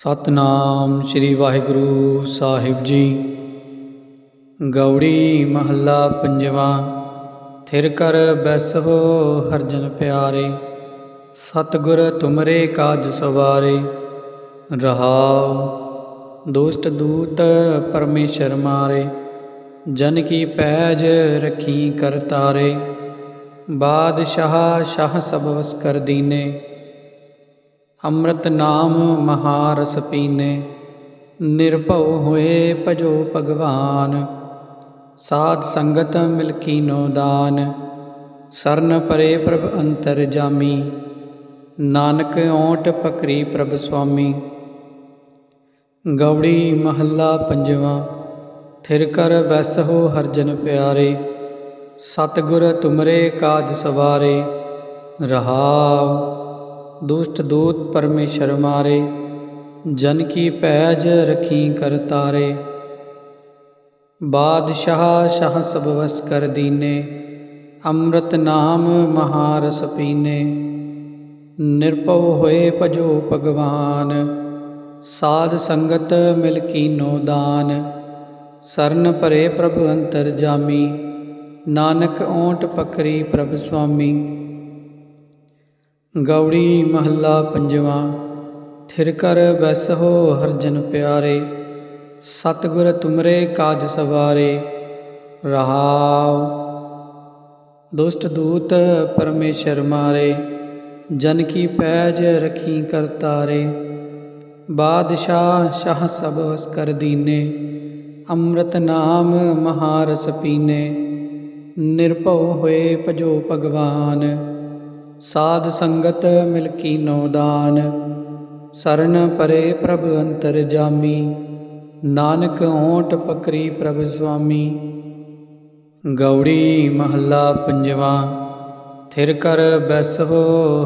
ਸਤਨਾਮ ਸ੍ਰੀ ਵਾਹਿਗੁਰੂ ਸਾਹਿਬ ਜੀ। ਗੌੜੀ ਮਹੱਲਾ ਪੰਜਵਾਂ, ਥਿਰ ਕਰ ਬੈਸਹੁ ਹਰਜਨ ਪਿਆਰੇ, ਸਤਿਗੁਰ ਤੁਮਰੇ ਕਾਜ ਸਵਾਰੇ। ਰਹਾਉ ਦੁਸ਼ਟ ਦੂਤ ਪਰਮੇਸ਼ਰ ਮਾਰੇ, ਜਨ ਕੀ ਪੈਜ ਰਖੀ ਕਰਤਾਰੇ ਬਾਦਸ਼ਾਹ ਸ਼ਾਹ ਸਭ ਵਸ ਕਰ ਦੀਨੇ ਅੰਮ੍ਰਿਤ ਨਾਮ ਮਹਾਰਸ ਪੀਨੇ, ਨਿਰਭਉ ਹੋਏ ਭਜੋ ਭਗਵਾਨ। ਸਾਧ ਸੰਗਤ ਮਿਲ ਕੀਨੋ ਦਾਨ, ਸਰਨ ਪਰੇ ਪ੍ਰਭ ਅੰਤਰ ਜਾਮੀ। ਨਾਨਕ ਓਟ ਪਕਰੀ ਪ੍ਰਭ ਸੁਆਮੀ। ਗੌੜੀ ਮਹੱਲਾ ਪੰਜਵਾਂ, ਥਿਰ ਕਰ ਹੋ ਹਰਜਨ ਪਿਆਰੇ। ਸਤਿਗੁਰ ਤੁਮਰੇ ਕਾਜ ਸਵਾਰੇ, ਰਹਾਉ ਦੁਸ਼ਟ ਦੂਤ ਪਰਮੇਸ਼ਰ ਮਾਰੇ, ਜਨ ਕੀ ਪੈਜ ਰਖੀ ਕਰਤਾਰੇ ਬਾਦਸ਼ਾਹ ਸ਼ਾਹ ਸਭ ਵਸ ਕਰ ਦੀਨੇ, ਅੰਮ੍ਰਿਤ ਨਾਮ ਮਹਾਰਸ ਪੀਨੇ। ਨਿਰਭਉ ਹੋਏ ਭਜੋ ਭਗਵਾਨ, ਸਾਧ ਸੰਗਤ ਮਿਲ ਕੀਨੋ ਦਾਨ। ਸਰਨ ਪਰੇ ਪ੍ਰਭ ਅੰਤਰ ਜਾਮੀ, ਨਾਨਕ ਓਟ ਪਕਰੀ ਪ੍ਰਭ ਸੁਆਮੀ। ਗੌੜੀ ਮਹੱਲਾ ਪੰਜਵਾਂ, ਥਿਰ ਕਰ ਬੈਸਹੁ ਹਰਜਨ ਪਿਆਰੇ, ਸਤਿਗੁਰ ਤੁਮਰੇ ਕਾਜ ਸਵਾਰੇ, ਰਹਾਉ। ਦੁਸ਼ਟ ਦੂਤ ਪਰਮੇਸ਼ਰ ਮਾਰੇ, ਜਨ ਕੀ ਪੈਜ ਰਖੀ ਕਰਤਾਰੇ ਬਾਦਸ਼ਾਹ ਸ਼ਾਹ ਸਭ ਵਸ ਕਰ ਦੀਨੇ, ਅੰਮ੍ਰਿਤ ਨਾਮ ਮਹਾਰਸ ਪੀਨੇ। ਨਿਰਭਉ ਹੋਏ ਭਜੋ ਭਗਵਾਨ। ਸਾਧ ਸੰਗਤ ਮਿਲ ਕੀਨੋ ਦਾਨ, ਸਰਨ ਪਰੇ ਪ੍ਰਭ ਅੰਤਰ ਜਾਮੀ, ਨਾਨਕ ਓਟ ਪਕਰੀ ਪ੍ਰਭ ਸੁਆਮੀ। ਗੌੜੀ ਮਹੱਲਾ ਪੰਜਵਾਂ, ਥਿਰ ਕਰ ਬੈਸਹੁ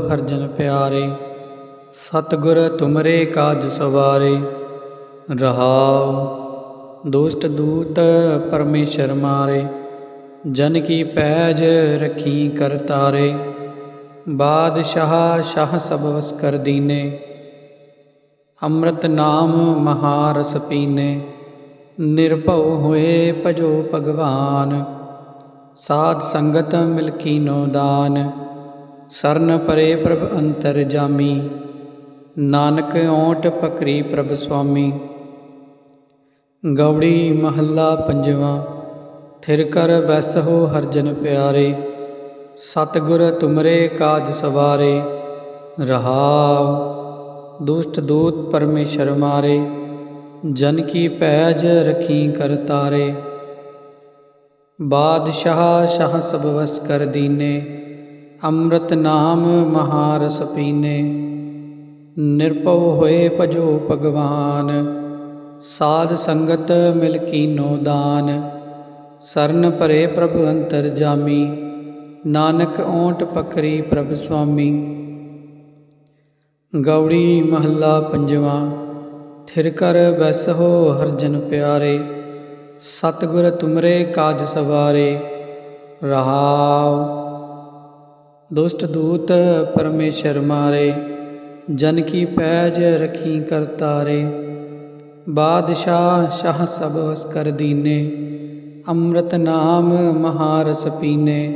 ਹਰਜਨ ਪਿਆਰੇ, ਸਤਿਗੁਰ ਤੁਮਰੇ ਕਾਜ ਸਵਾਰੇ, ਰਹਾਉ ਦੁਸ਼ਟ ਦੂਤ ਪਰਮੇਸ਼ਰ ਮਾਰੇ, ਜਨ ਕੀ ਪੈਜ ਰਖੀ ਕਰਤਾਰੇ ਬਾਦਸ਼ਾਹ ਸ਼ਾਹ ਸਭ ਵਸ ਕਰ ਦੀਨੇ, ਅੰਮ੍ਰਿਤ ਨਾਮ ਮਹਾਰਸ ਪੀਨੇ ਨਿਰਭਉ ਹੋਏ ਭਜੋ ਭਗਵਾਨ, ਸਾਧ ਸੰਗਤ ਮਿਲ ਕੀਨੋ ਦਾਨ। ਸਰਨ ਪਰੇ ਪ੍ਰਭ ਅੰਤਰ ਜਾਮੀ, ਨਾਨਕ ਓਟ ਪਕਰੀ ਪ੍ਰਭ ਸੁਆਮੀ। ਗੌੜੀ ਮਹੱਲਾ ਪੰਜਵਾਂ, ਥਿਰ ਕਰ ਹੋ ਹਰਜਨ ਪਿਆਰੇ। ਸਤਿਗੁਰ ਤੁਮਰੇ ਕਾਜ ਸਵਾਰੇ, ਰਹਾਉ ਦੁਸ਼ਟ ਦੂਤ ਪਰਮੇਸ਼ਰ ਮਾਰੇ, ਜਨ ਕੀ ਪੈਜ ਰਖੀ ਕਰਤਾਰੇ ਬਾਦਸ਼ਾਹ ਸ਼ਾਹ ਸਭ ਵਸ ਕਰ ਦੀਨੇ, ਅੰਮ੍ਰਿਤ ਨਾਮ ਮਹਾਰਸ ਪੀਨੇ। ਨਿਰਭਉ ਹੋਏ ਭਜੋ ਭਗਵਾਨ, ਸਾਧ ਸੰਗਤ ਮਿਲ ਕੀਨੋ ਦਾਨ। ਸਰਨ ਪਰੇ ਪ੍ਰਭ ਅੰਤਰ ਜਾਮੀ ਨਾਨਕ ਓਟ ਪਕਰੀ ਪ੍ਰਭ ਸੁਆਮੀ। ਗੌੜੀ ਮਹੱਲਾ ਪੰਜਵਾਂ, ਥਿਰ ਕਰ ਬੈਸਹੁ ਹਰਜਨ ਪਿਆਰੇ, ਸਤਿਗੁਰ ਤੁਮਰੇ ਕਾਜ ਸਵਾਰੇ, ਰਹਾਉ। ਦੁਸ਼ਟ ਦੂਤ ਪਰਮੇਸ਼ਰ ਮਾਰੇ, ਜਨ ਕੀ ਪੈਜ ਰਖੀ ਕਰਤਾਰੇ ਬਾਦਸ਼ਾਹ ਸ਼ਾਹ ਸਭ ਵਸ ਕਰ ਦੀਨੇ, ਅੰਮ੍ਰਿਤ ਨਾਮ ਮਹਾਰਸ ਪੀਨੇ।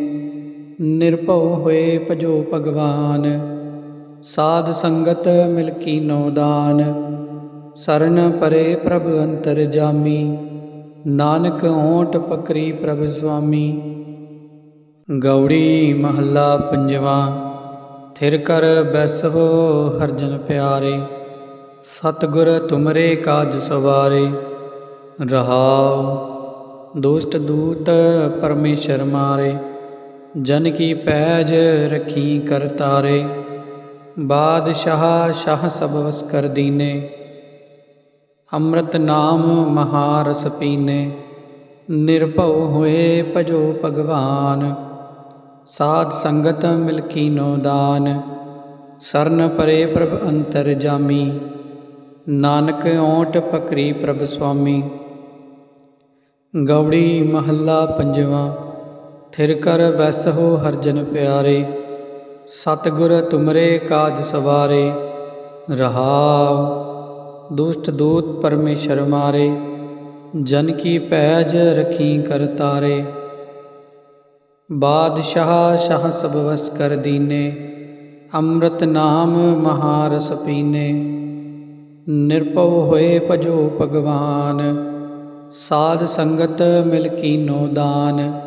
ਨਿਰਭਉ ਹੋਏ ਭਜੋ ਭਗਵਾਨ। ਸਾਧ ਸੰਗਤ ਮਿਲ ਕੀਨੋ ਦਾਨ। ਸਰਨ ਪਰੇ ਪ੍ਰਭ ਅੰਤਰ ਜਾਮੀ। ਨਾਨਕ ਓਟ ਪਕਰੀ ਪ੍ਰਭ ਸੁਆਮੀ। ਗੌੜੀ ਮਹੱਲਾ ਪੰਜਵਾਂ, ਥਿਰ ਕਰ ਬੈਸਹੁ ਹਰਜਨ ਪਿਆਰੇ। ਸਤਿਗੁਰ ਤੁਮਰੇ ਕਾਜ ਸਵਾਰੇ। ਰਹਾਉ, ਦੁਸ਼ਟ ਦੂਤ ਪਰਮੇਸ਼ਰ ਮਾਰੇ। ਜਨ ਕੀ ਪੈਜ ਰਖੀ ਕਰਤਾਰੇ ਬਾਦਸ਼ਾਹ ਸ਼ਾਹ ਸਭ ਵਸ ਕਰ ਦੀਨੇ, ਅੰਮ੍ਰਿਤ ਨਾਮ ਮਹਾਰਸ ਪੀਨੇ, ਨਿਰਭਉ ਹੋਏ ਭਜੋ ਭਗਵਾਨ, ਸਾਧ ਸੰਗਤ ਮਿਲ ਕੀਨੋ ਦਾਨ, ਸਰਨ ਪਰੇ ਪ੍ਰਭ ਅੰਤਰ ਜਾਮੀ, ਨਾਨਕ ਓਟ ਪਕਰੀ ਪ੍ਰਭ ਸੁਆਮੀ। ਗੌੜੀ ਮਹੱਲਾ ਪੰਜਵਾਂ। ਥਿਰ ਕਰ ਬੈਸਹੁ ਹਰਜਨ ਪਿਆਰੇ, ਸਤਿਗੁਰ ਤੁਮਰੇ ਕਾਜ ਸਵਾਰੇ, ਰਹਾਉ ਦੁਸ਼ਟ ਦੂਤ ਪਰਮੇਸ਼ਰ ਮਾਰੇ, ਜਨ ਕੀ ਪੈਜ ਰਖੀ ਕਰ ਤਾਰੇ। ਬਾਦਸ਼ਾਹ ਸ਼ਾਹ ਸਭ ਵਸ ਕਰ ਦੀਨੇ, ਅੰਮ੍ਰਿਤ ਨਾਮ ਮਹਾਰਸ ਪੀਨੇ। ਨਿਰਭਉ ਹੋਏ ਭਜੋ ਭਗਵਾਨ, ਸਾਧ ਸੰਗਤ ਮਿਲ ਕੀਨੋ ਦਾਨ।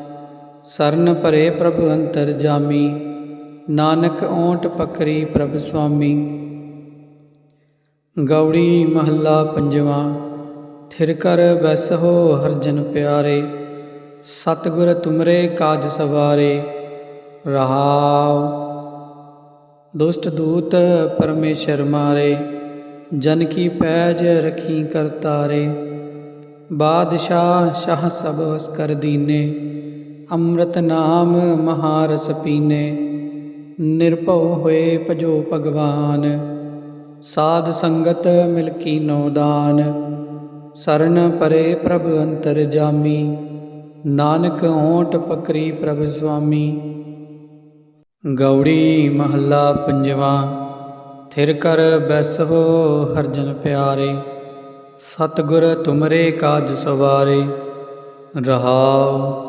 ਸਰਨ ਭਰੇ ਪ੍ਰਭ ਅੰਤਰ ਜਾਮੀ, ਨਾਨਕ ਓਟ ਪਕਰੀ ਪ੍ਰਭ ਸੁਆਮੀ। ਗੌੜੀ ਮਹੱਲਾ ਪੰਜਵਾਂ, ਥਿਰ ਕਰ ਬੈਸਹੋ ਹਰਜਨ ਪਿਆਰੇ, ਸਤਿਗੁਰ ਤੁਮਰੇ ਕਾਜ ਸਵਾਰੇ, ਰਹਾਉ। ਦੁਸ਼ਟ ਦੂਤ ਪਰਮੇਸ਼ਰ ਮਾਰੇ, ਜਨ ਕੀ ਪੈਜ ਰਖੀ ਕਰਤਾਰੇ, ਬਾਦਸ਼ਾਹ ਸ਼ਾਹ ਸਭ ਵਸ ਕਰ ਦੀਨੇ। ਅੰਮ੍ਰਿਤ ਨਾਮ ਮਹਾਰਸ ਪੀਨੇ, ਨਿਰਭਉ ਹੋਏ ਭਜੋ ਭਗਵਾਨ। ਸਾਧ ਸੰਗਤ ਮਿਲ ਕੀਨੋ ਦਾਨ, ਸਰਨ ਪਰੇ ਪ੍ਰਭ ਅੰਤਰ ਜਾਮੀ। ਨਾਨਕ ਓਟ ਪਕਰੀ ਪ੍ਰਭ ਸੁਆਮੀ। ਗੌੜੀ ਮਹੱਲਾ ਪੰਜਵਾਂ, ਥਿਰ ਕਰ ਬੈਸਹੋ ਹਰਜਨ ਪਿਆਰੇ। ਸਤਿਗੁਰ ਤੁਮਰੇ ਕਾਜ ਸਵਾਰੇ, ਰਹਾਉ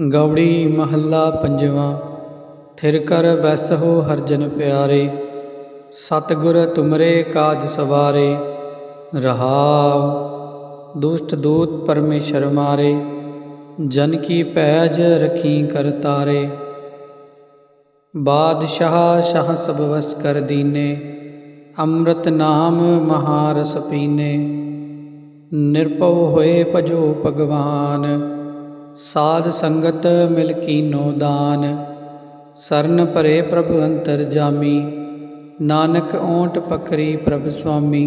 ਗੌੜੀ ਮਹੱਲਾ ਪੰਜਵਾਂ, ਥਿਰ ਕਰ ਬੈਸਹੋ ਹਰਜਨ ਪਿਆਰੇ, ਸਤਿਗੁਰ ਤੁਮਰੇ ਕਾਜ ਸਵਾਰੇ, ਰਹਾਉ, ਦੁਸ਼ਟ ਦੂਤ ਪਰਮੇਸ਼ਰ ਮਾਰੇ, ਜਨ ਕੀ ਪੈਜ ਰਖੀ ਕਰ ਤਾਰੇ। ਬਾਦਸ਼ਾਹ ਸ਼ਾਹ ਸਭ ਵਸ ਕਰ ਦੀਨੇ, ਅੰਮ੍ਰਿਤ ਨਾਮ ਮਹਾਰਸ ਪੀਨੇ। ਨਿਰਭਉ ਹੋਏ ਭਜੋ ਭਗਵਾਨ ਸਾਧ ਸੰਗਤ ਮਿਲ ਕੀਨੋ ਦਾਨ, ਸਰਨ ਭਰੇ ਪ੍ਰਭ ਅੰਤਰ ਜਾਮੀ, ਨਾਨਕ ਓਟ ਪਕਰੀ ਪ੍ਰਭ ਸੁਆਮੀ।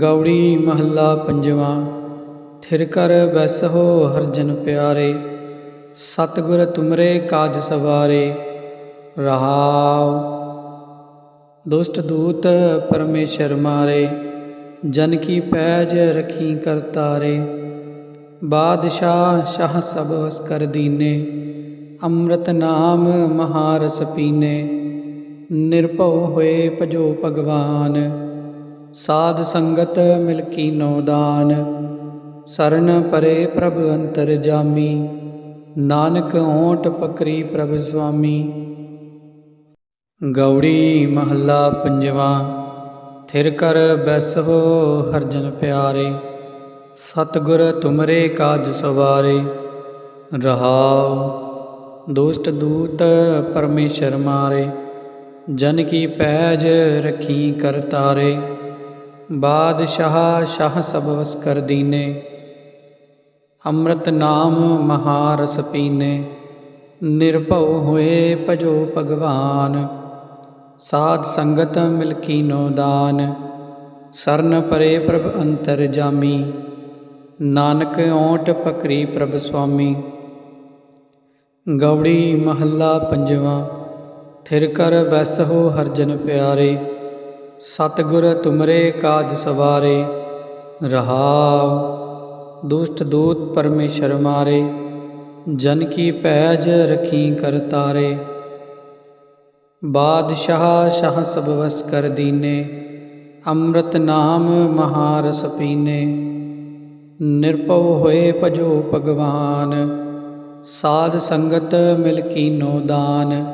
ਗੌੜੀ ਮਹੱਲਾ ਪੰਜਵਾਂ, ਥਿਰ ਕਰ ਬੈਸਹੋ ਹਰਜਨ ਪਿਆਰੇ, ਸਤਿਗੁਰ ਤੁਮਰੇ ਕਾਜ ਸਵਾਰੇ, ਰਹਾਉ। ਦੁਸ਼ਟ ਦੂਤ ਪਰਮੇਸ਼ਰ ਮਾਰੇ, ਜਨ ਕੀ ਪੈਜ ਰਖੀ ਕਰਤਾਰੇ। ਬਾਦਸ਼ਾਹ ਸ਼ਾਹ ਸਭ ਵਸ ਕਰ ਦੀਨੇ, ਅੰਮ੍ਰਿਤ ਨਾਮ ਮਹਾਰਸ ਪੀਨੇ। ਨਿਰਭਉ ਹੋਏ ਭਜੋ ਭਗਵਾਨ, ਸਾਧ ਸੰਗਤ ਮਿਲ ਕੀਨੋ ਦਾਨ। ਸਰਨ ਪਰੇ ਪ੍ਰਭ ਅੰਤਰ ਜਾਮੀ, ਨਾਨਕ ਓਟ ਪਕਰੀ ਪ੍ਰਭ ਸੁਆਮੀ ਗੌੜੀ ਮਹੱਲਾ ਪੰਜਵਾਂ, ਥਿਰ ਕਰ ਬੈਸਹੋ ਹਰਜਨ ਪਿਆਰੇ। ਸਤਿਗੁਰ ਤੁਮਰੇ ਕਾਜ ਸਵਾਰੇ, ਰਹਾਉ। ਦੁਸ਼ਟ ਦੂਤ ਪਰਮੇਸ਼ਰ ਮਾਰੇ, ਜਨ ਕੀ ਪੈਜ ਰਖੀ ਕਰ ਤਾਰੇ। ਬਾਦਸ਼ਾਹ ਸ਼ਾਹ ਸਭ ਵਸ ਕਰ ਦੀਨੇ, ਅੰਮ੍ਰਿਤ ਨਾਮ ਮਹਾਰਸ ਪੀਨੇ। ਨਿਰਭਉ ਹੋਏ ਭਜੋ ਭਗਵਾਨ, ਸਾਧ ਸੰਗਤ ਮਿਲ ਕੀਨੋ ਦਾਨ। ਸਰਨ ਪਰੇ ਪ੍ਰਭ ਅੰਤਰ ਜਾਮੀ। ਨਾਨਕ ਓਟ ਪਕਰੀ ਪ੍ਰਭ ਸੁਆਮੀ। ਗੌੜੀ ਮਹੱਲਾ ਪੰਜਵਾਂ, ਥਿਰ ਕਰ ਬੈਸਹੋ ਹਰਜਨ ਪਿਆਰੇ, ਸਤਿਗੁਰ ਤੁਮਰੇ ਕਾਜ ਸਵਾਰੇ, ਰਹਾਉ ਦੁਸ਼ਟ ਦੂਤ ਪਰਮੇਸ਼ਰ ਮਾਰੇ, ਜਨ ਕੀ ਪੈਜ ਰਖੀ ਕਰ ਤਾਰੇ। ਬਾਦਸ਼ਾਹ ਸ਼ਾਹ ਸਭ ਵਸ ਕਰ ਦੀਨੇ, ਅੰਮ੍ਰਿਤ ਨਾਮ ਮਹਾਰਸ ਪੀਨੇ। ਨਿਰਭਉ ਹੋਏ ਭਜੋ ਭਗਵਾਨ। ਸਾਧ ਸੰਗਤ ਮਿਲ ਕੀਨੋ ਦਾਨ।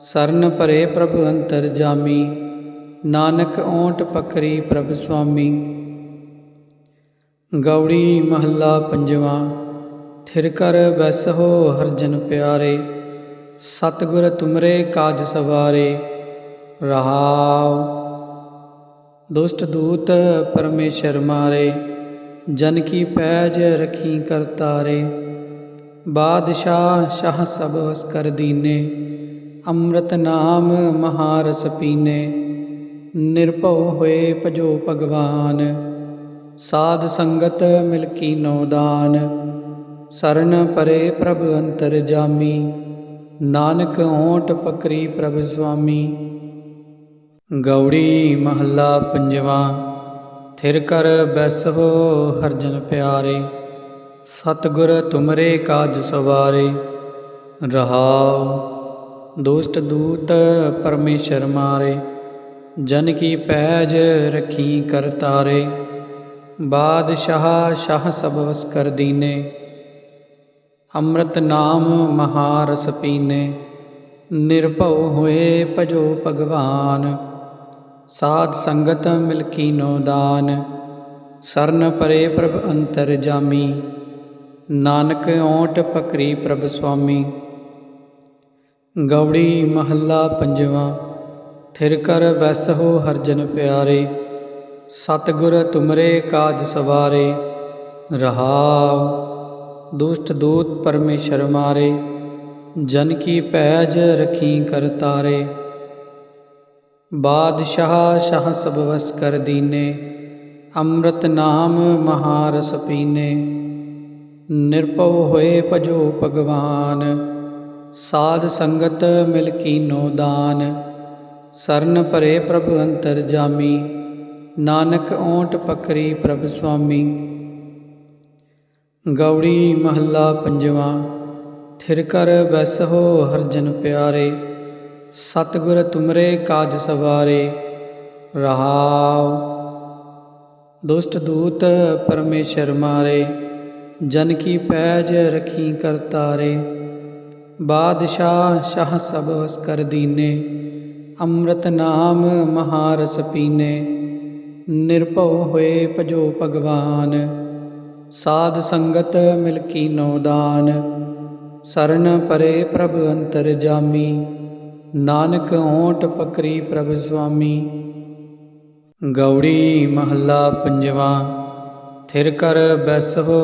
ਸਰਨ ਭਰੇ ਪ੍ਰਭ ਅੰਤਰ ਜਾਮੀ। ਨਾਨਕ ਓਟ ਪਕਰੀ ਪ੍ਰਭ ਸੁਆਮੀ। ਗੌੜੀ ਮਹੱਲਾ ਪੰਜਵਾਂ। ਥਿਰ ਕਰ ਬੈਸਹੋ ਹਰਜਨ ਪਿਆਰੇ। ਸਤਿਗੁਰ ਤੁਮਰੇ ਕਾਜ ਸਵਾਰੇ। ਰਹਾਉ। ਦੁਸ਼ਟ ਦੂਤ ਪਰਮੇਸ਼ਰ ਮਾਰੇ। ਜਨ ਕੀ ਪੈਜ ਰਖੀ ਕਰਤਾਰੇ ਬਾਦਸ਼ਾਹ ਸ਼ਾਹ ਸਭ ਵਸ ਕਰ ਦੀਨੇ, ਅੰਮ੍ਰਿਤ ਨਾਮ ਮਹਾਰਸ ਪੀਨੇ, ਨਿਰਭਉ ਹੋਏ ਭਜੋ ਭਗਵਾਨ, ਸਾਧ ਸੰਗਤ ਮਿਲ ਕੀਨੋ ਦਾਨ, ਸਰਨ ਪਰੇ ਪ੍ਰਭ ਅੰਤਰ ਜਾਮੀ, ਨਾਨਕ ਓਟ ਪਕਰੀ ਪ੍ਰਭ ਸੁਆਮੀ ਗੌੜੀ ਮਹੱਲਾ ਪੰਜਵਾ ਥਿਰ ਕਰ ਬੈਸਹੁ ਹਰਜਨ ਪਿਆਰੇ, ਸਤਿਗੁਰ ਤੁਮਰੇ ਕਾਜ ਸਵਾਰੇ। ਰਹਾਉ ਦੁਸ਼ਟ ਦੂਤ ਪਰਮੇਸ਼ਰ ਮਾਰੇ, ਜਨ ਕੀ ਪੈਜ ਰਖੀ ਕਰ ਤਾਰੇ। ਬਾਦਸ਼ਾਹ ਸ਼ਾਹ ਸਭ ਵਸ ਕਰ ਦੀਨੇ, ਅੰਮ੍ਰਿਤ ਨਾਮ ਮਹਾਰਸ ਪੀਨੇ। ਨਿਰਭਉ ਹੋਏ ਭਜੋ ਭਗਵਾਨ। ਸਾਧ ਸੰਗਤ ਮਿਲ ਕੀਨੋ ਦਾਨ, ਸਰਨ ਪਰੇ ਪ੍ਰਭ ਅੰਤਰ ਜਾਮੀ, ਨਾਨਕ ਓਟ ਪਕਰੀ ਪ੍ਰਭ ਸੁਆਮੀ। ਗੌੜੀ ਮਹੱਲਾ ਪੰਜਵਾਂ, ਥਿਰ ਕਰ ਬੈਸਹੁ ਹਰਜਨ ਪਿਆਰੇ, ਸਤਿਗੁਰ ਤੁਮਰੇ ਕਾਜ ਸਵਾਰੇ, ਰਹਾਉ ਦੁਸ਼ਟ ਦੂਤ ਪਰਮੇਸ਼ਰ ਮਾਰੇ, ਜਨ ਕੀ ਪੈਜ ਰਖੀ ਕਰ ਤਾਰੇ। ਬਾਦਸ਼ਾਹ ਸ਼ਾਹ ਸਭ ਵਸ ਕਰ ਦੀਨੇ, ਅੰਮ੍ਰਿਤ ਨਾਮ ਮਹਾਰਸ ਪੀਨੇ। ਨਿਰਭਉ ਹੋਏ ਭਜੋ ਭਗਵਾਨ, ਸਾਧ ਸੰਗਤ ਮਿਲ ਕੀਨੋ ਦਾਨ। ਸਰਨ ਭਰੇ ਪ੍ਰਭ ਅੰਤਰ ਜਾਮੀ, ਨਾਨਕ ਓਟ ਪਕਰੀ ਪ੍ਰਭ ਸੁਆਮੀ ਗੌੜੀ ਮਹੱਲਾ ਪੰਜਵਾ, ਥਿਰ ਕਰ ਬੈਸਹੁ ਹਰਜਨ ਪਿਆਰੇ। ਸਤਿਗੁਰ ਤੁਮਰੇ ਕਾਜ ਸਵਾਰੇ, ਰਹਾਉ। ਦੁਸ਼ਟ ਦੂਤ ਪਰਮੇਸ਼ਰ ਮਾਰੇ, ਜਨ ਕੀ ਪੈਜ ਰਖੀ ਕਰਤਾਰੇ ਬਾਦਸ਼ਾਹ ਸ਼ਾਹ ਸਭ ਵਸ ਕਰ ਦੀਨੇ, ਅੰਮ੍ਰਿਤ ਨਾਮ ਮਹਾਰਸ ਪੀਨੇ। ਨਿਰਭਉ ਹੋਏ ਭਜੋ ਭਗਵਾਨ, ਸਾਧ ਸੰਗਤ ਮਿਲ ਕੀਨੋ ਦਾਨ। ਸਰਨ ਪਰੇ ਪ੍ਰਭ ਅੰਤਰ ਜਾਮੀ। ਨਾਨਕ ਓਟ ਪਕਰੀ ਪ੍ਰਭ ਸੁਆਮੀ। ਗੌੜੀ ਮਹੱਲਾ ਪੰਜਵਾ, ਥਿਰ ਕਰ ਬੈਸਹੁ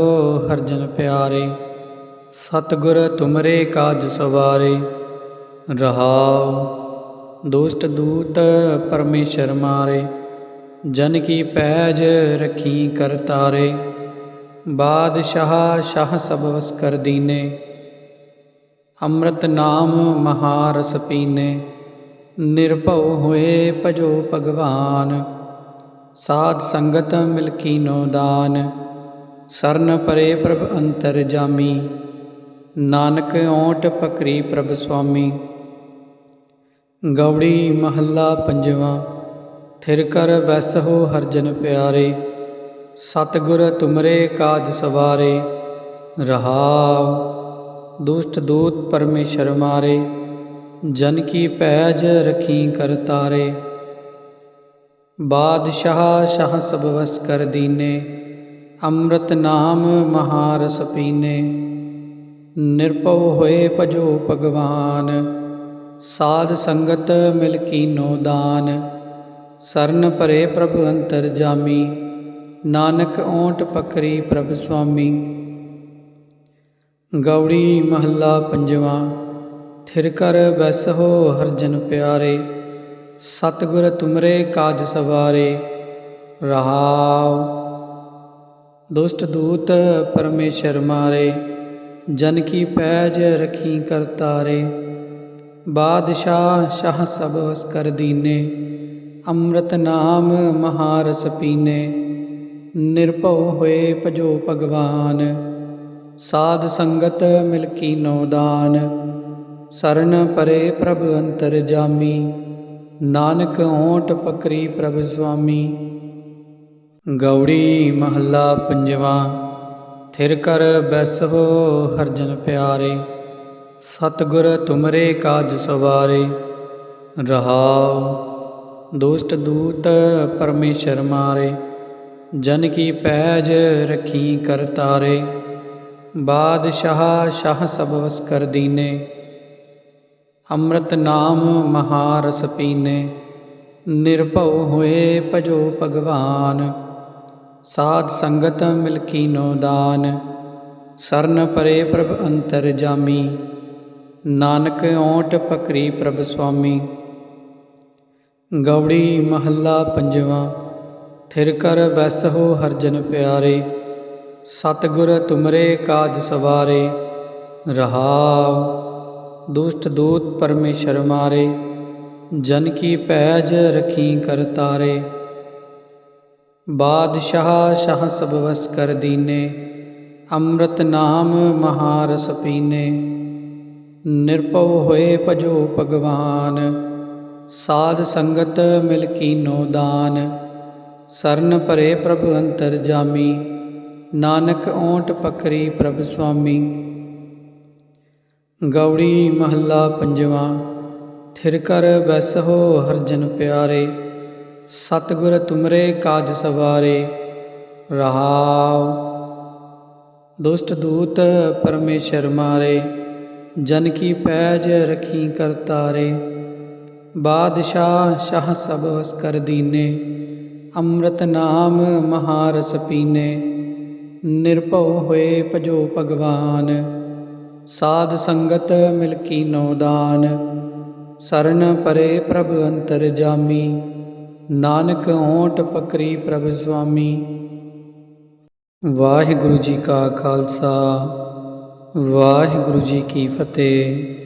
ਹਰਜਨ ਪਿਆਰੇ, ਸਤਿਗੁਰ ਤੁਮਰੇ ਕਾਜ ਸਵਾਰੇ। ਰਹਾਉ ਦੁਸ਼ਟ ਦੂਤ ਪਰਮੇਸ਼ਰ ਮਾਰੇ, ਜਨ ਕੀ ਪੈਜ ਰਖੀ ਕਰ ਤਾਰੇ। ਬਾਦਸ਼ਾਹ ਸ਼ਾਹ ਸਭ ਵਸ ਕਰ ਦੀਨੇ। ਅੰਮ੍ਰਿਤ ਨਾਮ ਮਹਾਰਸ ਪੀਨੇ, ਨਿਰਭਉ ਹੋਏ ਭਜੋ ਭਗਵਾਨ। ਸਾਧ ਸੰਗਤ ਮਿਲ ਕੀਨੋ ਦਾਨ, ਸਰਨ ਪਰੇ ਪ੍ਰਭ ਅੰਤਰ ਜਾਮੀ। ਨਾਨਕ ਓਟ ਪਕਰੀ ਪ੍ਰਭ ਸੁਆਮੀ। ਗੌੜੀ ਮਹੱਲਾ ਪੰਜਵਾਂ, ਥਿਰ ਕਰ ਹੋ ਹਰਜਨ ਪਿਆਰੇ। ਸਤਿਗੁਰ ਤੁਮਰੇ ਕਾਜ ਸਵਾਰੇ, ਰਹਾਉ। ਦੁਸ਼ਟ ਦੂਤ ਪਰਮੇਸ਼ਰ ਮਾਰੇ, ਜਨ ਕੀ ਪੈਜ ਰਖੀ ਕਰ ਤਾਰੇ। ਬਾਦਸ਼ਾਹ ਸ਼ਾਹ ਸਭ ਵਸ ਕਰ ਦੀਨੇ, ਅੰਮ੍ਰਿਤ ਨਾਮ ਮਹਾਰਸ ਪੀਨੇ। ਨਿਰਭਉ ਹੋਏ ਭਜੋ ਭਗਵਾਨ, ਸਾਧ ਸੰਗਤ ਮਿਲ ਕੀਨੋ ਦਾਨ। ਸਰਨ ਪਰੇ ਪ੍ਰਭ ਅੰਤਰ ਜਾਮੀ, ਨਾਨਕ ਓਟ ਪਕਰੀ ਪ੍ਰਭ ਸੁਆਮੀ। ਗੌੜੀ ਮਹੱਲਾ ਪੰਜਵਾਂ, ਥਿਰ ਕਰ ਬੈਸਹੁ ਹਰਜਨ ਪਿਆਰੇ, ਸਤਿਗੁਰ ਤੁਮਰੇ ਕਾਜ ਸਵਾਰੇ, ਰਹਾਉ। ਦੁਸ਼ਟ ਦੂਤ ਪਰਮੇਸ਼ਰ ਮਾਰੇ, ਜਨ ਕੀ ਪੈਜ ਰਖੀ ਕਰਤਾਰੇ ਬਾਦਸ਼ਾਹ ਸ਼ਾਹ ਸਭ ਵਸ ਕਰ ਦੀਨੇ, ਅੰਮ੍ਰਿਤ ਨਾਮ ਮਹਾਰਸ ਪੀਨੇ। ਨਿਰਭਉ ਹੋਏ ਭਜੋ ਭਗਵਾਨ। ਸਾਧ ਸੰਗਤ ਮਿਲ ਕੀਨੋ ਦਾਨ, ਸਰਨ ਪਰੇ ਪ੍ਰਭ ਅੰਤਰ ਜਾਮੀ, ਨਾਨਕ ਓਟ ਪਕਰੀ ਪ੍ਰਭ ਸੁਆਮੀ। ਗੌੜੀ ਮਹੱਲਾ ਪੰਜਵਾ, ਥਿਰ ਕਰ ਬੈਸਹੁ ਹਰਜਨ ਪਿਆਰੇ, ਸਤਿਗੁਰ ਤੁਮਰੇ ਕਾਜ ਸਵਾਰੇ, ਰਹਾਉ ਦੁਸ਼ਟ ਦੂਤ ਪਰਮੇਸ਼ਰ ਮਾਰੇ, ਜਨ ਕੀ ਪੈਜ ਰਖੀ ਕਰ ਤਾਰੇ। ਬਾਦਸ਼ਾਹ ਸ਼ਾਹ ਸਭ ਵਸ ਕਰ ਦੀਨੇ, ਅੰਮ੍ਰਿਤ ਨਾਮ ਮਹਾਰਸ ਪੀਨੇ ਨਿਰਭਉ ਹੋਏ ਭਜੋ ਭਗਵਾਨ, ਸਾਧ ਸੰਗਤ ਮਿਲ ਕੀਨੋ ਦਾਨ, ਸਰਨ ਪਰੇ ਪ੍ਰਭ ਅੰਤਰ ਜਾਮੀ, ਨਾਨਕ ਓਟ ਪਕਰੀ ਪ੍ਰਭ ਸੁਆਮੀ। ਗੌੜੀ ਮਹੱਲਾ ਪੰਜਵਾਂ, ਥਿਰ ਕਰ ਬੈਸਹੁ ਹਰ ਜਨ ਪਿਆਰੇ ਸਤਿਗੁਰ ਤੁਮਰੇ ਕਾਜ ਸਵਾਰੇ, ਰਹਾਉ ਦੁਸ਼ਟ ਦੂਤ ਪਰਮੇਸ਼ਰ ਮਾਰੇ, ਜਨ ਕੀ ਪੈਜ ਰਖੀ ਕਰ ਤਾਰੇ। ਬਾਦਸ਼ਾਹ ਸ਼ਾਹ ਸਭ ਵਸ ਕਰ ਦੀਨੇ, ਅੰਮ੍ਰਿਤ ਨਾਮ ਮਹਾਰਸ ਪੀਨੇ। ਨਿਰਭਉ ਹੋਏ ਭਜੋ ਭਗਵਾਨ, ਸਾਧ ਸੰਗਤ ਮਿਲ ਕੀਨੋ ਦਾਨ। ਸਰਨ ਭਰੇ ਪ੍ਰਭ ਅੰਤਰ ਜਾਮੀ। ਨਾਨਕ ਓਟ ਪਕਰੀ ਪ੍ਰਭ ਸੁਆਮੀ। ਗੌੜੀ ਮਹੱਲਾ ਪੰਜਵਾਂ, ਥਿਰ ਕਰ ਬੈਸਹੋ ਹਰ ਜਨ ਪਿਆਰੇ, ਸਤਿਗੁਰ ਤੁਮਰੇ ਕਾਜ ਸਵਾਰੇ, ਰਹਾਉ। ਦੁਸ਼ਟ ਦੂਤ ਪਰਮੇਸ਼ਰ ਮਾਰੇ, ਜਨ ਕੀ ਪੈਜ ਰਖੀ ਕਰਤਾਰੇ ਬਾਦਸ਼ਾਹ ਸ਼ਾਹ ਸਭ ਵਸ ਕਰ ਦੀਨੇ, ਅੰਮ੍ਰਿਤ ਨਾਮ ਮਹਾਰਸ ਪੀਨੇ। ਨਿਰਭਉ ਹੋਏ ਭਜੋ ਭਗਵਾਨ। ਸਾਧ ਸੰਗਤ ਮਿਲ ਕੀਨੋ ਦਾਨ। ਸਰਨ ਪਰੇ ਪ੍ਰਭ ਅੰਤਰ ਜਾਮੀ। ਨਾਨਕ ਓਟ ਪਕਰੀ ਪ੍ਰਭ ਸੁਆਮੀ। ਵਾਹਿਗੁਰੂ ਜੀ ਕਾ ਖਾਲਸਾ। ਵਾਹਿਗੁਰੂ ਜੀ ਕੀ ਫਤਿਹ।